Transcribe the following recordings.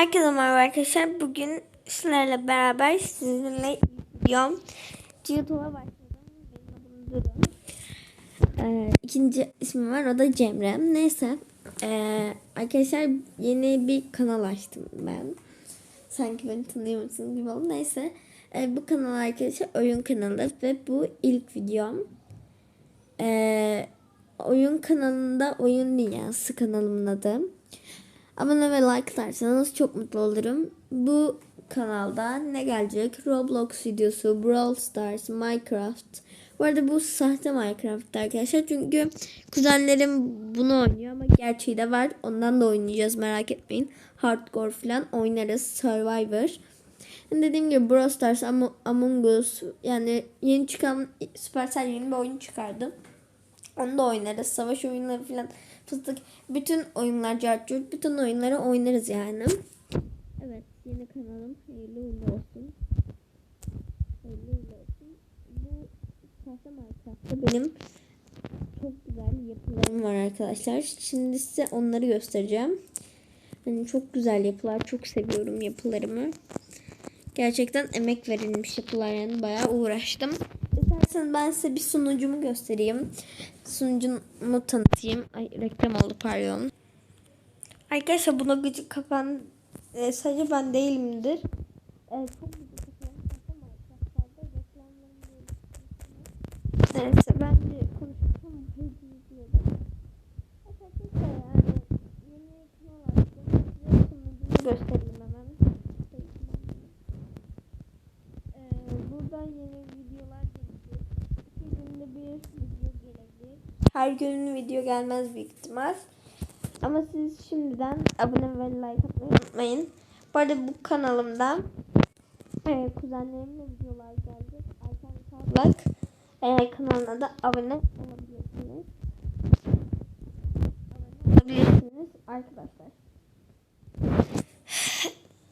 Herkese merhaba arkadaşlar. Bugün sizlerle beraber sizinle videom YouTube'a başladım. Ee, ikinci ismim var o da Cemre. Neyse. Ee, arkadaşlar yeni bir kanal açtım ben. Sanki beni tanıyor gibi oldu. Neyse. Ee, bu kanal arkadaşlar oyun kanalı ve bu ilk videom. Ee, oyun kanalında oyun dünyası kanalımın adı. Abone ve like atarsanız çok mutlu olurum. Bu kanalda ne gelecek? Roblox videosu, Brawl Stars, Minecraft. Bu arada bu sahte Minecraft arkadaşlar. Çünkü kuzenlerim bunu oynuyor ama gerçeği de var. Ondan da oynayacağız merak etmeyin. Hardcore falan oynarız. Survivor. Dediğim gibi Brawl Stars, Am- Among Us yani yeni çıkan Supercell yeni bir oyun çıkardı. Onu da oynarız. Savaş oyunları falan fıstık. Bütün oyunlar cartçurt. Bütün oyunları oynarız yani. Evet. Yeni kanalım. Hayırlı uğurlu olsun. Hayırlı uğurlu olsun. Bu sahte Minecraft'ta benim çok güzel yapılarım var arkadaşlar. Şimdi size onları göstereceğim. Yani çok güzel yapılar. Çok seviyorum yapılarımı. Gerçekten emek verilmiş yapılar yani. Bayağı uğraştım. İsterseniz ben size bir sunucumu göstereyim. Sunucumu tanıtayım. Ay reklam oldu pardon. Arkadaşlar buna gıcık kapan e, sadece ben değilimdir. E, Neyse ben de konuşursam hızlı diyorum. Arkadaşlar yani yeni kanal açtım. Size sunucumu göstereyim hemen. Ee, buradan yeni videolar gelecek. İki günde bir video gelecek. Her gün video gelmez büyük ihtimal. Ama siz şimdiden abone ve like atmayı unutmayın. Bu arada bu kanalımda e, kuzenlerimle videolar gelecek. Ayten Kavlak e, kanalına da abone olabilirsiniz. Abone olabilirsiniz arkadaşlar.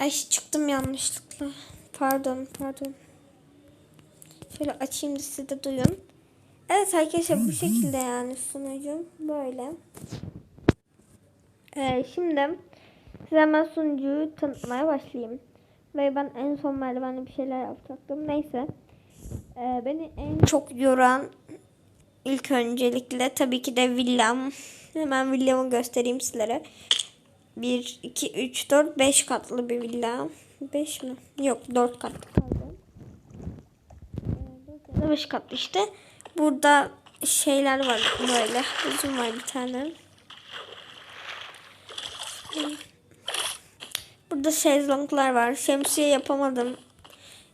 Ay çıktım yanlışlıkla. Pardon pardon. Şöyle açayım da siz de duyun. Evet arkadaşlar bu şekilde yani sunucum böyle. Ee, şimdi size hemen sunucuyu tanıtmaya başlayayım. Ve ben en son merdivenli bir şeyler yapacaktım. Neyse. Ee, beni en çok yoran ilk öncelikle tabii ki de villam. Hemen villamı göstereyim sizlere. 1, 2, 3, 4, 5 katlı bir villa. 5 mi? Yok 4 katlı pardon. Ee, 5 katlı işte. Burada şeyler var böyle. Uzun var bir tane. Burada şezlonglar var. Şemsiye yapamadım.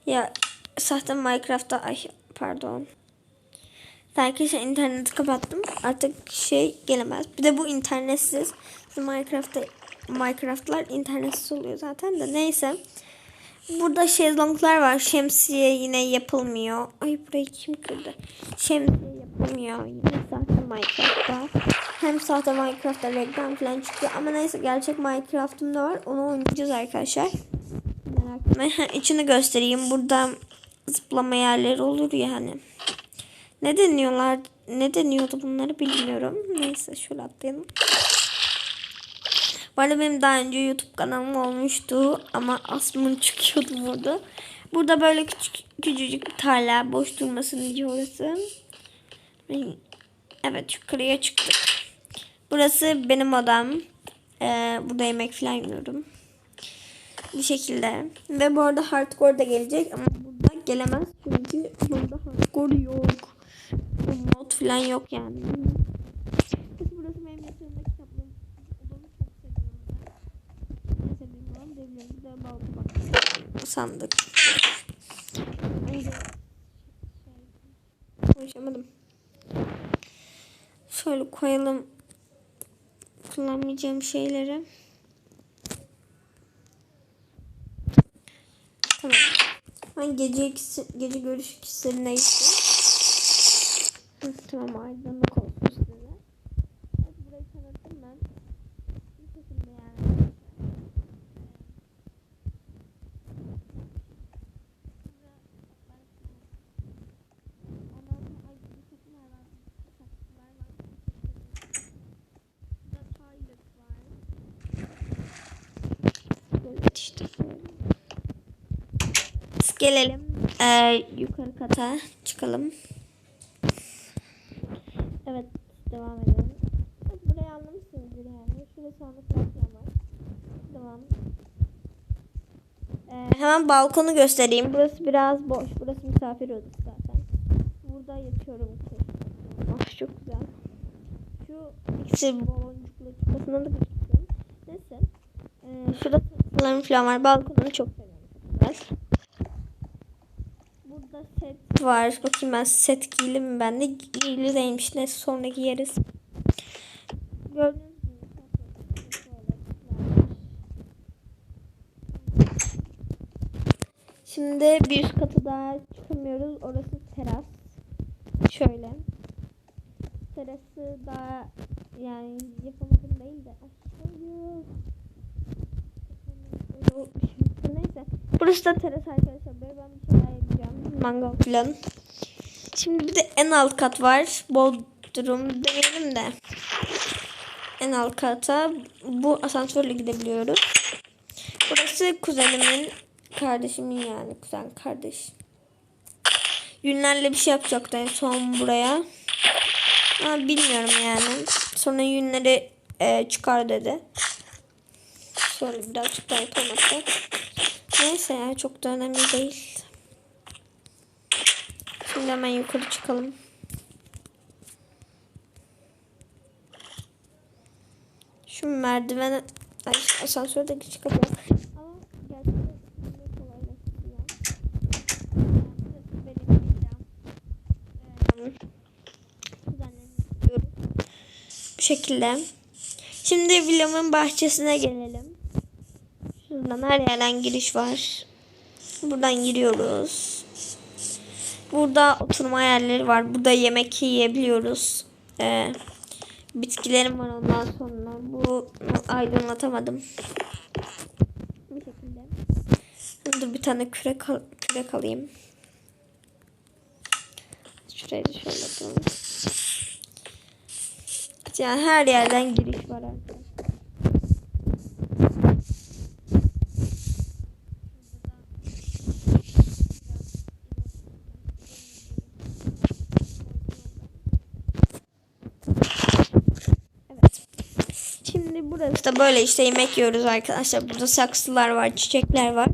Ya sahte Minecraft'ta ay pardon. Arkadaşlar interneti kapattım. Artık şey gelemez. Bir de bu internetsiz. Minecraft'ta Minecraft'lar internetsiz oluyor zaten de neyse. Burada şezlonglar var. Şemsiye yine yapılmıyor. Ay burayı kim kırdı? Şemsiye yapılmıyor. Yine sahte Minecraft'ta. Hem sahte Minecraft'ta reklam falan çıkıyor. Ama neyse gerçek Minecraft'ım da var. Onu oynayacağız arkadaşlar. Merak etmeyin. İçini göstereyim. Burada zıplama yerleri olur ya hani. Ne deniyorlar? Ne deniyordu bunları bilmiyorum. Neyse şöyle atlayalım. Bu arada benim daha önce YouTube kanalım olmuştu ama asmın çıkıyordu burada. Burada böyle küçük küçücük bir tarla boş durmasın diye orası. Evet yukarıya çıktık. Burası benim odam. Ee, burada yemek falan yiyorum. Bu şekilde. Ve bu arada hardcore da gelecek ama burada gelemez çünkü burada hardcore yok. Mod falan yok yani. Burası benim yatağımda kitaplığım. Odamı çok seviyorum ben. Ne seviyorum? Devlerimiz de balkon bak. Sandık. Konuşamadım. Şöyle koyalım kullanmayacağım şeyleri. Tamam. Ben gece gece görüş neyse. Hı, tamam aydınlık olsun size. Evet, burayı tanıttım ben. Bu şekilde yani. Böyle gelelim ee, yukarı kata çıkalım. Evet devam edelim. Burayı anlamışsınızdır yani. Şurası anlatılan var. Ee, hemen balkonu göstereyim. Burası biraz boş. Burası misafir odası zaten. Burada yatıyorum. Oh, çok güzel. Şu ikisi baloncuklu çıkmasına da gözüküyorum. Neyse. Ee, şurada tatlılarım falan var. Seviyorum. Çok güzel. Burada set var. Bakayım ben set giyili mi bende? Giyili değilmiş. Neyse sonra giyeriz. Gördüğünüz Şimdi bir üst katı daha çıkamıyoruz. Orası teras. Şöyle. Terası daha yani yapamadım değil de. Ay, hayır. Neyse. Burası da teras arkadaşlar. Ben bir şeyler yapacağım. Mangal falan. Şimdi bir de en alt kat var. Bodrum demeyelim de. En alt kata bu asansörle gidebiliyoruz. Burası kuzenimin kardeşimin yani kuzen kardeş. Yünlerle bir şey yapacaktı en son buraya. Ama bilmiyorum yani. Sonra yünleri e, çıkar dedi. Sonra birazcık daha yapamadı. Neyse ya çok da önemli değil. Şimdi hemen yukarı çıkalım. Şu merdiven ay, asansörde gidiyoruz. Bu şekilde. Şimdi villamın bahçesine gelelim. Şuradan her yerden giriş var. Buradan giriyoruz. Burada oturma yerleri var. Burada yemek yiyebiliyoruz. Ee, bitkilerim var ondan sonra. Bu aydınlatamadım. Bir şekilde. Dur bir tane kürek, al kürek alayım. Şurayı da şöyle yapalım. Yani her yerden giriş var arkadaşlar. Evet. Şimdi burası da böyle işte yemek yiyoruz arkadaşlar. Burada saksılar var, çiçekler var.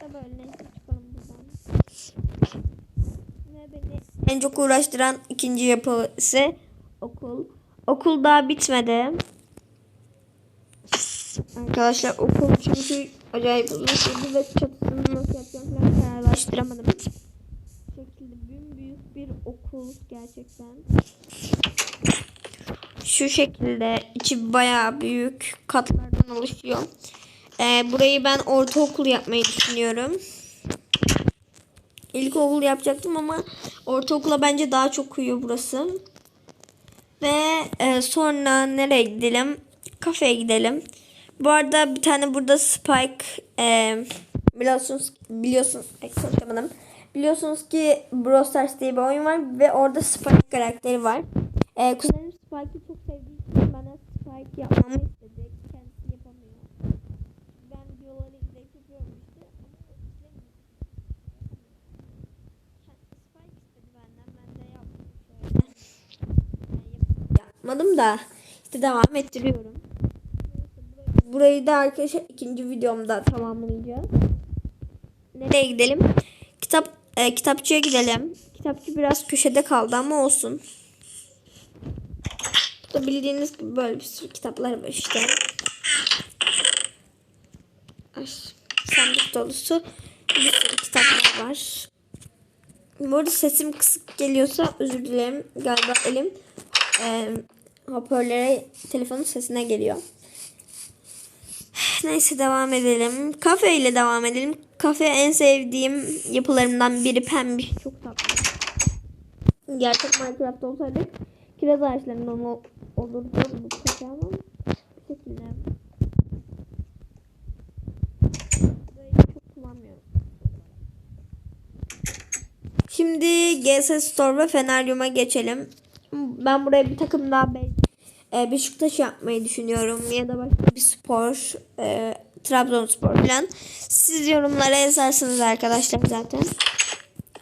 Da böyle neyse çıkalım buradan. Ve beni en çok uğraştıran ikinci yapısı okul. Okul daha bitmedi. Arkadaşlar okul çünkü acayip uzun sürdü ve çatısını nasıl yapacağım kararlaştıramadım. Bu şekilde büyük bir okul gerçekten. Şu şekilde içi bayağı büyük katlardan oluşuyor. Ee, burayı ben ortaokul yapmayı düşünüyorum. İlkokul yapacaktım ama ortaokula bence daha çok uyuyor burası. Ve e, sonra nereye gidelim? Kafeye gidelim. Bu arada bir tane burada Spike e, biliyorsunuz biliyorsunuz konuşamadım. Biliyorsunuz ki Brawl Stars diye bir oyun var ve orada Spike karakteri var. E, kuzenim Spike'ı çok Spike yapmamı istedi. Kendisi yapamıyor. Ben videoları izleyip yapıyorum işte. Spike istedi benden. Ben de yaptım şöyle. Yapmadım da işte devam ettiriyorum. Burayı da arkadaşlar ikinci videomda tamamlayacağız. Nereye gidelim? Kitap e, kitapçıya gidelim. Kitapçı biraz köşede kaldı ama olsun. Burada bildiğiniz gibi böyle bir sürü kitaplar var işte. Ay, sandık dolusu bir sürü kitaplar var. Bu arada sesim kısık geliyorsa özür dilerim. Galiba elim e, hoparlöre telefonun sesine geliyor. Neyse devam edelim. Kafe ile devam edelim. Kafe en sevdiğim yapılarımdan biri pembe. Çok tatlı. Gerçek Minecraft olsaydı kiraz ağaçlarından ol- olurdu kafe ama bu şekilde. Şimdi GS Store ve Feneryum'a geçelim. Ben buraya bir takım daha be e, Beşiktaş yapmayı düşünüyorum ya da başka bir spor e, Trabzonspor falan. Siz yorumlara yazarsınız arkadaşlar zaten.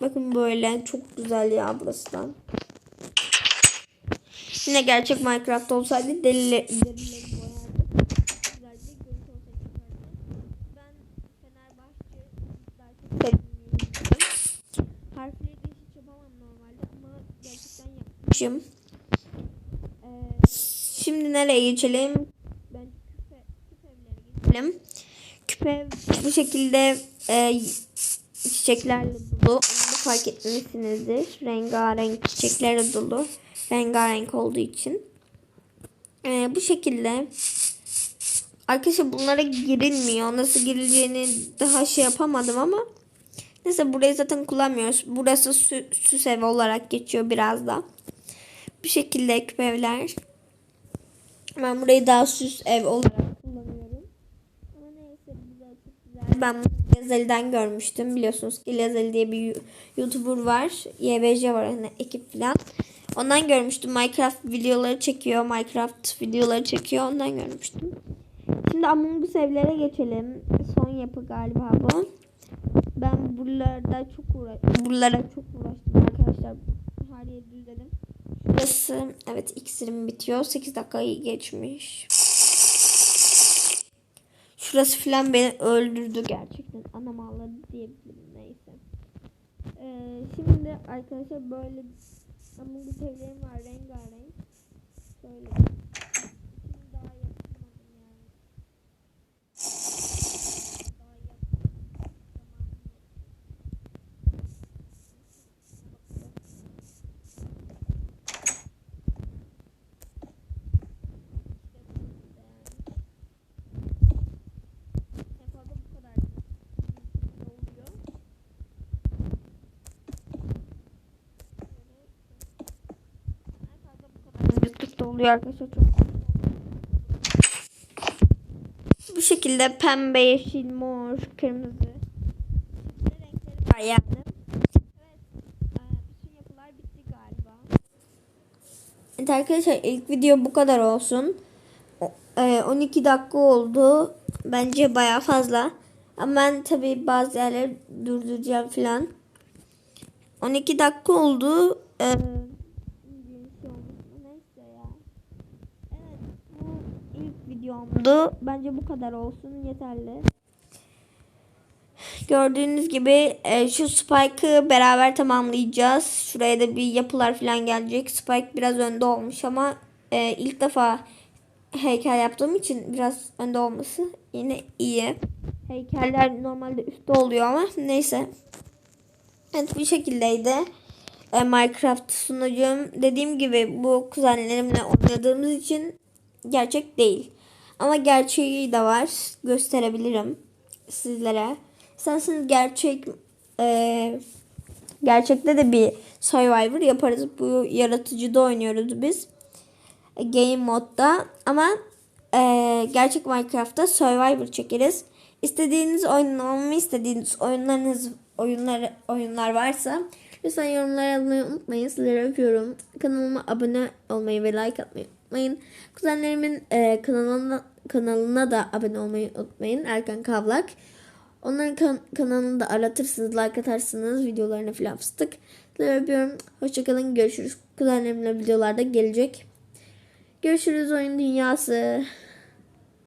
Bakın böyle çok güzel ya burası da. Yine gerçek Minecraft olsaydı delileri, yapmışım. Ee, şimdi nereye geçelim? Ben küpe, küpe geçelim. Küpe bu şekilde e, çiçeklerle dolu. Onu fark etmişsinizdir. Rengarenk çiçeklerle dolu. Rengarenk olduğu için. Ee, bu şekilde Arkadaşlar bunlara girilmiyor. Nasıl girileceğini daha şey yapamadım ama neyse burayı zaten kullanmıyoruz. Burası sü- süs evi olarak geçiyor biraz da. Bu şekilde küpe evler. Ben burayı daha süs ev olarak kullanıyorum. Ama neyse güzel güzel. Ben bunu Yazeli'den görmüştüm. Biliyorsunuz ki Yazeli diye bir YouTuber var. YBC var hani ekip falan. Ondan görmüştüm. Minecraft videoları çekiyor. Minecraft videoları çekiyor. Ondan görmüştüm. Şimdi Among Us evlere geçelim. Son yapı galiba bu. Ben buralarda çok uğraştım. Buralara çok uğraştım arkadaşlar. Her yeri düzledim. Burası evet iksirim bitiyor. 8 dakikayı geçmiş. Şurası falan beni öldürdü gerçekten. Anam ağladı diyebilirim neyse. Ee, şimdi arkadaşlar böyle Among Us evlerim var rengarenk. Şöyle. Şimdi daha yapamadım yani. Daha yapamadım. En fazla bu kadar oluyor. En fazla bu kadar büyüklükte oluyor arkadaşlar çok. Bu şekilde pembe, yeşil, mor, kırmızı. Renkleri var yani. E, galiba. Evet arkadaşlar ilk video bu kadar olsun. O- e, 12 dakika oldu. Bence baya fazla. Ama ben tabi bazı yerleri durduracağım filan. 12 dakika oldu. E, bir şey olmuş mu? Neyse ya. Evet bu ilk videomdu. Bence bu kadar olsun yeterli. Gördüğünüz gibi e, şu Spike'ı beraber tamamlayacağız. Şuraya da bir yapılar falan gelecek. Spike biraz önde olmuş ama e, ilk defa heykel yaptığım için biraz önde olması yine iyi. Heykeller normalde üstte oluyor ama neyse. Evet bu şekildeydi. E, Minecraft sunucum dediğim gibi bu kuzenlerimle oynadığımız için gerçek değil. Ama gerçeği de var. Gösterebilirim sizlere. İsterseniz gerçek e, gerçekte de bir Survivor yaparız. Bu yaratıcıda oynuyoruz biz. Game modda ama e, gerçek Minecraft'ta Survivor çekeriz. İstediğiniz oynamamı istediğiniz oyunlarınız oyunlar oyunlar varsa lütfen yorumlara yazmayı unutmayın. Sizleri öpüyorum. Kanalıma abone olmayı ve like atmayı unutmayın. Kuzenlerimin e, kanalına kanalına da abone olmayı unutmayın. Erkan Kavlak. Onların kan- kanalını da aratırsınız, like atarsınız videolarına falan fıstık. Sizleri öpüyorum. Hoşçakalın. Görüşürüz. Kuzenlerimle videolarda gelecek. Görüşürüz oyun dünyası.